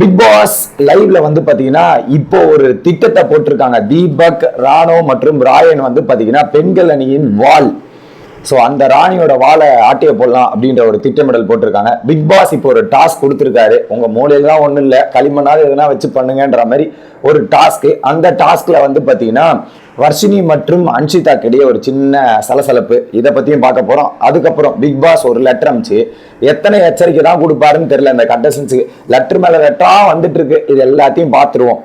Big pass லைவ்ல வந்து பாத்தீங்கன்னா இப்போ ஒரு திட்டத்தை போட்டிருக்காங்க. தீபக் ராணோ மற்றும் ராயன் வந்து பாத்தீங்கன்னா பெண்கள் அணியின் வால். ஸோ அந்த ராணியோட வாழை ஆட்டிய போடலாம் அப்படின்ற ஒரு திட்டமிடல் போட்டிருக்காங்க. பிக் பாஸ் இப்போ ஒரு டாஸ்க் கொடுத்துருக்காரு. உங்க மூலையெல்லாம் ஒன்றும் இல்லை. களிமண்ணாவது எதுனா வச்சு பண்ணுங்கன்ற மாதிரி ஒரு டாஸ்க் அந்த டாஸ்க்ல வந்து பாத்தீங்கன்னா வர்ஷினி மற்றும் அன்ஷிதாக்கு இடையே ஒரு சின்ன சலசலப்பு. இதை பற்றியும் பார்க்க போகிறோம் அதுக்கப்புறம் பிக் பாஸ் ஒரு லெட்டர் அமிச்சு எத்தனை எச்சரிக்கை தான் கொடுப்பாருன்னு தெரியல இந்த கண்டஸ்டன்ஸுக்கு லெட்டர் மேலே லெட்டராக வந்துட்டு இருக்கு இது எல்லாத்தையும் பார்த்துருவோம்.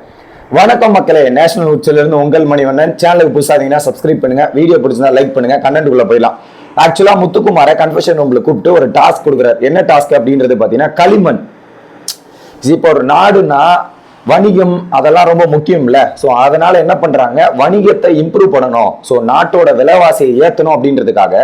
வணக்கம் மக்களே. நேஷனல் உச்சிலிருந்து உங்கள் உங்கள் மணிவண்ணன் சேனலுக்கு புதுசாதீங்கன்னா சப்ஸ்கிரைப் பண்ணுங்க. வீடியோ பிடிச்சிருந்தா லைக் பண்ணுங்க. கண்டென்ட்டுக்குள்ளே போயிடலாம். ஆக்சுவலாக முத்துக்குமார கன்ஃபெஷன் உங்களுக்கு கூப்பிட்டு ஒரு டாஸ்க் கொடுக்குறாரு. என்ன டாஸ்க் அப்படின்றது பார்த்தீங்கன்னா களிமண். இப்போ ஒரு நாடுனா வணிகம் அதெல்லாம் ரொம்ப முக்கியம்ல. ஸோ அதனால என்ன பண்றாங்க? வணிகத்தை இம்ப்ரூவ் பண்ணணும். ஸோ நாட்டோட விலைவாசியை ஏற்றணும் அப்படின்றதுக்காக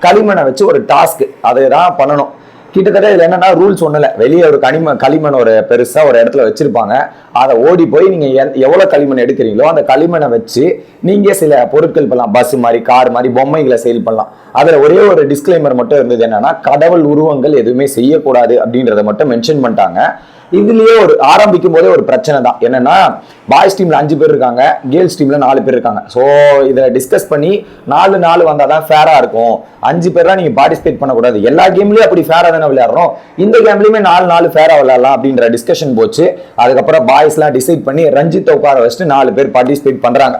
களிமண்ணை வச்சு ஒரு டாஸ்க் அதை தான் பண்ணணும். கிட்டத்தட்ட இதில் என்னன்னா ரூல்ஸ் ஒன்றும் இல்லை. வெளியே ஒரு கனிம களிமண் ஒரு பெருசாக ஒரு இடத்துல வச்சுருப்பாங்க. அதை ஓடி போய் நீங்கள் எந்- களிமண் எடுக்கிறீங்களோ அந்த களிமண்ணை வச்சு நீங்கள் சில பொருட்கள் பண்ணலாம். பஸ் மாதிரி கார் மாதிரி பொம்மைகளை சேல் பண்ணலாம். அதில் ஒரே ஒரு டிஸ்க்ளைமர் மட்டும் இருந்தது என்னன்னா கடவுள் உருவங்கள் எதுவுமே செய்யக்கூடாது அப்படின்றத மட்டும் மென்ஷன் பண்ணிட்டாங்க. இதுலயே ஒரு ஆரம்பிக்கும் போதே ஒரு பிரச்சனை தான் என்னன்னா பாய்ஸ் டீம்ல அஞ்சு பேர் இருக்காங்க கேர்ள்ஸ் டீம்ல நாலு பேர் இருக்காங்க. ஸோ இதை டிஸ்கஸ் பண்ணி நாலு நாலு வந்தால் தான் ஃபேரா இருக்கும். அஞ்சு பேர் தான் நீங்க பார்ட்டிசிபேட் பண்ணக்கூடாது. எல்லா கேம்லயும் அப்படி ஃபேரா தானே விளையாடுறோம். இந்த கேம்லயுமே நாலு நாலு ஃபேரா விளையாடலாம் அப்படின்ற டிஸ்கஷன் போச்சு. அதுக்கப்புறம் பாய்ஸ்லாம் டிசைட் பண்ணி ரஞ்சித் உட்கார வச்சுட்டு நாலு பேர் பார்ட்டிசிபேட் பண்றாங்க.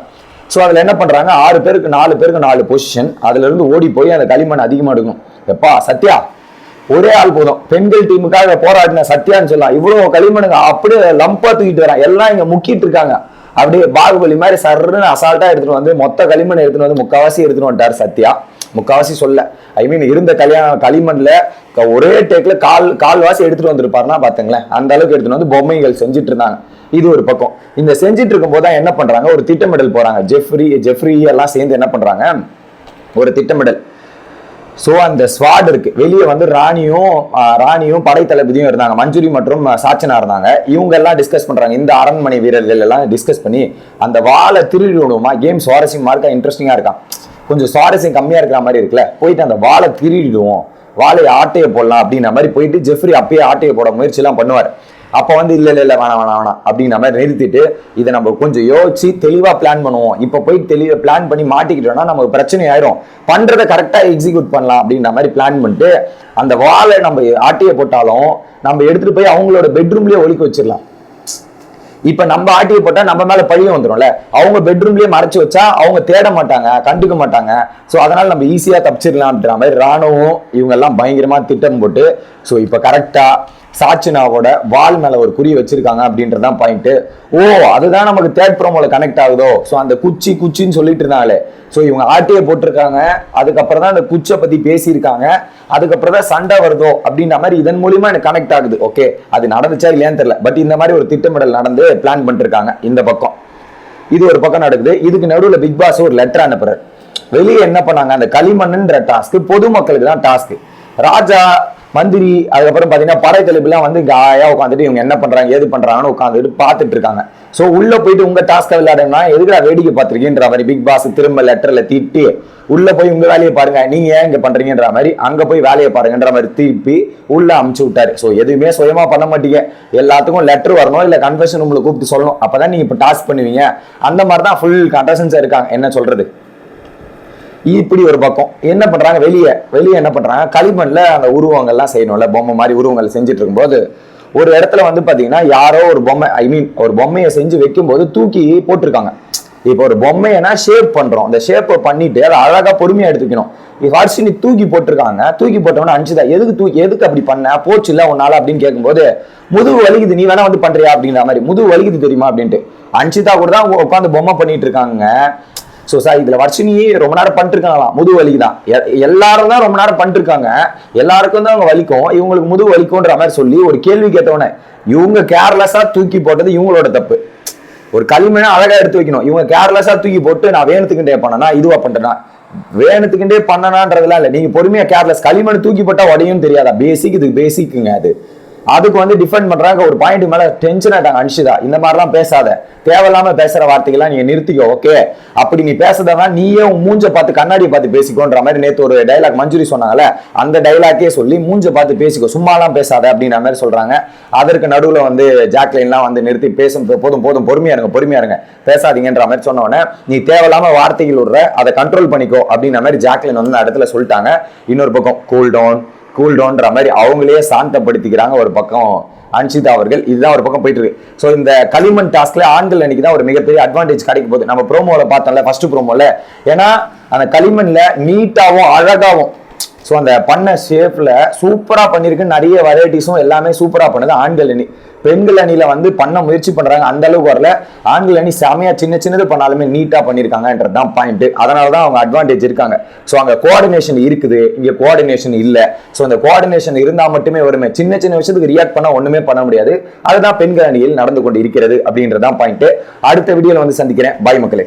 ஸோ அதில் என்ன பண்ணுறாங்க ஆறு பேருக்கு நாலு பேருக்கு நாலு பொசிஷன் அதுலேருந்து ஓடி போய் அந்த களிமண் அதிகமாக எடுக்கணும். எப்பா சத்யா ஒரே ஆள் போதும். பெண்கள் டீமுக்காக போராடின சத்யான்னு சொல்லலாம். இவ்வளவு களிமண்ணுங்க அப்படியே லம்பா தூக்கிட்டு வரான் எல்லாம் இங்க முக்கிட்டு இருக்காங்க. அப்படியே பாகுபலி மாதிரி சர்ன்னு அசால்ட்டா எடுத்துட்டு வந்து மொத்த களிமண் எடுத்துட்டு வந்து முக்காவாசி எடுத்துட்டு வந்துட்டார் சத்யா. முக்காவாசி சொல்ல. ஐ மீன் இருந்த கல்யாணம் களிமண்ல ஒரே டேக்ல கால் கால்வாசி எடுத்துட்டு வந்திருப்பாருன்னா பாத்துங்களேன். அந்த அளவுக்கு எடுத்துட்டு வந்து பொம்மைகள் செஞ்சுட்டு இருந்தாங்க. இது ஒரு பக்கம். இந்த செஞ்சுட்டு இருக்கும் தான் என்ன பண்றாங்க? ஒரு திட்டமிடல் போறாங்க. ஜெஃப்ரி ஜெஃப்ரி எல்லாம் சேர்ந்து என்ன பண்றாங்க? ஒரு திட்டமிடல். ஸோ அந்த ஸ்வாட் இருக்கு. வெளியே வந்து ராணியும் ராணியும் படைத்தளபதியும் இருந்தாங்க. மஞ்சுரி மற்றும் சாச்சனா இருந்தாங்க. இவங்க எல்லாம் டிஸ்கஸ் பண்றாங்க. இந்த அரண்மனை வீரர்கள் எல்லாம் டிஸ்கஸ் பண்ணி அந்த வாழை திருடி விடுவோமா கேம் சுவாரஸ்யமா இருக்கா? இன்ட்ரெஸ்டிங்கா இருக்கான் கொஞ்சம் சுவாரஸ்யம் கம்மியா இருக்கிற மாதிரி இருக்குல்ல? போயிட்டு அந்த வாழை திருடிடுவோம். வாழை ஆட்டையை போடலாம் அப்படின்ற மாதிரி போயிட்டு ஜெஃப்ரி அப்பயே ஆட்டையை போட முயற்சி எல்லாம் பண்ணுவார். அப்போ வந்து இல்லை இல்லை இல்லை வேணாம் வேணாம் வேணாம் அப்படிங்கிற மாதிரி நிறுத்திட்டு இதை நம்ம கொஞ்சம் யோசிச்சு தெளிவாக பிளான் பண்ணுவோம். இப்போ போய் தெளிவாக பிளான் பண்ணி மாட்டிக்கிட்டோம்னா நமக்கு பிரச்சனை ஆயிரும் பண்ணுறதை கரெக்டாக எக்ஸிக்யூட் பண்ணலாம் அப்படின்ற மாதிரி பிளான் பண்ணிட்டு அந்த வாழை நம்ம ஆட்டியை போட்டாலும் நம்ம எடுத்துட்டு போய் அவங்களோட பெட்ரூம்லேயே ஒழிக்க வச்சிடலாம். இப்ப நம்ம ஆட்டியை போட்டா நம்ம மேல பழியும் வந்துடும்ல அவங்க பெட்ரூம்லயே மறைச்சு வச்சா அவங்க தேட மாட்டாங்க கண்டுக்க மாட்டாங்க. சோ அதனால நம்ம ஈஸியா தப்பிச்சிடலாம்ன்ற மாதிரி ராணுவம் இவங்க எல்லாம் பயங்கரமா திட்டம் போட்டு சோ இப்ப கரெக்டா சாச்சினாவோட வால் மேல ஒரு குறி வச்சிருக்காங்க அப்படின்றதான் பாயிண்ட் ஓ அதுதான் நமக்கு தேர்ட் ப்ரோமோல கனெக்ட் ஆகுதோ? ஸோ அந்த குச்சி குச்சின்னு சொல்லிட்டு இருந்தாங்களே. ஸோ இவங்க ஆட்டியை போட்டிருக்காங்க. அதுக்கப்புறம் தான் அந்த குச்சை பத்தி பேசியிருக்காங்க. அதுக்கப்புறம் தான் சண்டை வருதோ அப்படின்ற மாதிரி இதன் மூலியமா எனக்கு கனெக்ட் ஆகுது. ஓகே அது நடந்துச்சா இல்லையான்னு தெரியல. பட் இந்த மாதிரி ஒரு திட்டமிடல் நடந்து பிளான் பண்ணிருக்காங்க இந்த பக்கம். இது ஒரு பக்கம் நடக்குது. இதுக்கு நடுவில் பிக் பாஸ் ஒரு லெட்டர் அனுப்புறாரு. வெளியே என்ன பண்ணாங்க? அந்த களிமண்ணுன்ற டாஸ்க் பொதுமக்களுக்கு தான் டாஸ்க் ராஜா மந்திரி அதுக்கப்புறம் பார்த்தீங்கன்னா படை வந்து காயா உட்காந்துட்டு இவங்க என்ன பண்றாங்க ஏது பண்றாங்கன்னு உட்காந்துட்டு பார்த்துட்டு இருக்காங்க. ஸோ உள்ளே போயிட்டு உங்கள் டாஸ்க்கை விளையாடுனா எதுக்குடா வேடிக்கை பார்த்துருக்கீன்ற மாதிரி பிக் பாஸ் திரும்ப லெட்டரில் திட்டி உள்ளே போய் உங்கள் வேலையை பாருங்க நீங்கள் ஏன் இங்கே பண்ணுறீங்கன்ற மாதிரி அங்கே போய் வேலையை பாருங்கன்ற மாதிரி திருப்பி உள்ளே அமுச்சு விட்டாரு. ஸோ எதுவுமே சுயமாக பண்ண மாட்டீங்க. எல்லாத்துக்கும் லெட்டர் வரணும் இல்லை கன்ஃபெஷன் உங்களை கூப்பிட்டு சொல்லணும். அப்பதான் நீங்கள் இப்போ டாஸ்க் பண்ணுவீங்க. அந்த மாதிரி தான் ஃபுல் கண்டசன்ஸாக இருக்காங்க. என்ன சொல்கிறது இப்படி ஒரு பக்கம். என்ன பண்ணுறாங்க வெளியே. வெளியே என்ன பண்ணுறாங்க களிமண்ல அந்த உருவங்கள்லாம் செய்யணும்ல. பொம்மை மாதிரி உருவங்கள் செஞ்சுட்டு இருக்கும்போது ஒரு இடத்துல வந்து பார்த்தீங்கன்னா யாரோ ஒரு பொம்மை ஐ மீன் ஒரு பொம்மையை செஞ்சு வைக்கும்போது தூக்கி போட்டிருக்காங்க. இப்போ ஒரு பொம்மையனா ஷேப் பண்ணுறோம் அந்த ஷேப்பை பண்ணிட்டு அதை அழகாக பொறுமையாக எடுத்துக்கணும். ஹர்ஷினி தூக்கி போட்டிருக்காங்க. தூக்கி போட்டவொன்னே அஞ்சுதா எதுக்கு தூக்கி எதுக்கு அப்படி பண்ண? போச்சு இல்லை உன்னால அப்படின்னு கேட்கும்போது முதுகு வலிக்குது. நீ வேணா வந்து பண்றியா? அப்படிங்கிற மாதிரி. முதுகு வலிக்குது தெரியுமா? அப்படின்ட்டு. அன்சிதா கூட தான் உட்காந்து பொம்மை பண்ணிட்டு இருக்காங்க. ஸோ சார் இதில் வர்ஷினி ரொம்ப நேரம் பண்ணிட்டு இருக்காங்களாம் முதுகு வலி தான் எ- எல்லாரும் தான் ரொம்ப நேரம் பண்ணிருக்காங்க எல்லாருக்கும் தான் அவங்க வலிக்கும். இவங்களுக்கு முதுகு வலிக்கும்ன்ற மாதிரி சொல்லி ஒரு கேள்வி கேட்டவொடனே இவங்க கேர்லெஸ்ஸாக தூக்கி போட்டது இவங்களோட தப்பு. ஒரு களிமண்ணை அழகாக எடுத்து வைக்கணும். இவங்க கேர்லெஸ்ஸாக தூக்கி போட்டு நான் வேணுத்துக்கிட்டே பண்ணனா இதுவாக பண்ணுறேன்னா வேணுத்துக்கிட்டே பண்ணனான்றதுலாம் இல்லை. நீங்கள் பொறுமையாக கேர்லெஸ் களிமண் தூக்கி போட்டா உடையும் தெரியாதா? பேசிக் இது பேசிக்குங்க அது. அதுக்கு வந்து டிஃபெண்ட் பண்றாங்க. ஒரு பாயிண்ட் மேல டென்ஷன் ஆயிட்டாங்க அன்ஷிதா. இந்த மாதிரிலாம் பேசாத. தேவையில்லாம பேசுற வார்த்தைகள்லாம் நீங்க நிறுத்திக்கோ ஓகே அப்படி நீ பேசுறதா நீயே உன் மூஞ்ச பார்த்து கண்ணாடி பார்த்து பேசிக்கோன்ற மாதிரி நேற்று ஒரு டைலாக் மஞ்சுரி சொன்னாங்கல்ல அந்த டைலாக்கே சொல்லி மூஞ்ச பார்த்து பேசிக்கோ. சும்மாலாம் பேசாத அப்படின்ற மாதிரி சொல்றாங்க. அதற்கு நடுவில் வந்து ஜாக்லைன்லாம் வந்து நிறுத்தி பேசும் போதும் போதும் பொறுமையா இருங்க பொறுமையா இருங்க. பேசாதீங்கன்ற மாதிரி சொன்னோடனே நீ தேவையில்லாம வார்த்தைகள் விடுற அதை கண்ட்ரோல் பண்ணிக்கோ அப்படின்ற மாதிரி ஜாக்லின் வந்து அந்த இடத்துல சொல்லிட்டாங்க. இன்னொரு பக்கம் கூல் டவுன் கூல் டவுன்ற மாதிரி அவங்களே சாந்தப்படுத்திக்கிறாங்க ஒரு பக்கம் அன்ஷிதா அவர்கள். இதுதான் ஒரு பக்கம் போயிட்டு இருக்கு. ஸோ இந்த களிமண் டாஸ்க்ல ஆண்கள் அன்னைக்கு தான் ஒரு மிகப்பெரிய அட்வான்டேஜ் கிடைக்க போகுது. நம்ம ப்ரோமோல பார்த்தோம்ல ஃபர்ஸ்ட் ப்ரோமோல ஏன்னா அந்த களிமண்ல நீட்டாவும் அழகாவும் ஸோ அந்த பண்ண ஷேப்பில் சூப்பராக பண்ணியிருக்கு நிறைய வெரைட்டிஸும் எல்லாமே சூப்பராக பண்ணுது. ஆண்கள் அணி. பெண்கள் அணியில் வந்து பண்ண முயற்சி பண்ணுறாங்க அந்த அளவுக்கு வரல. ஆண்கள் அணி செமையா சின்ன சின்னது பண்ணாலுமே நீட்டாக பண்ணியிருக்காங்கன்றது தான் பாயிண்ட்டு அதனால தான் அவங்க அட்வான்டேஜ் இருக்காங்க. ஸோ அங்கே கோஆர்டினேஷன் இருக்குது. இங்கே கோஆர்டினேஷன் இல்லை. ஸோ அந்த கோஆர்டினேஷன் இருந்தால் மட்டுமே வருமே. சின்ன சின்ன விஷயத்துக்கு ரியாக்ட் பண்ண ஒன்றுமே பண்ண முடியாது. அதுதான் பெண்கள் அணியில் நடந்து கொண்டு இருக்கிறது அப்படின்றதான் பாயிண்ட்டு அடுத்த வீடியோவில் வந்து சந்திக்கிறேன். பாய் மக்களே.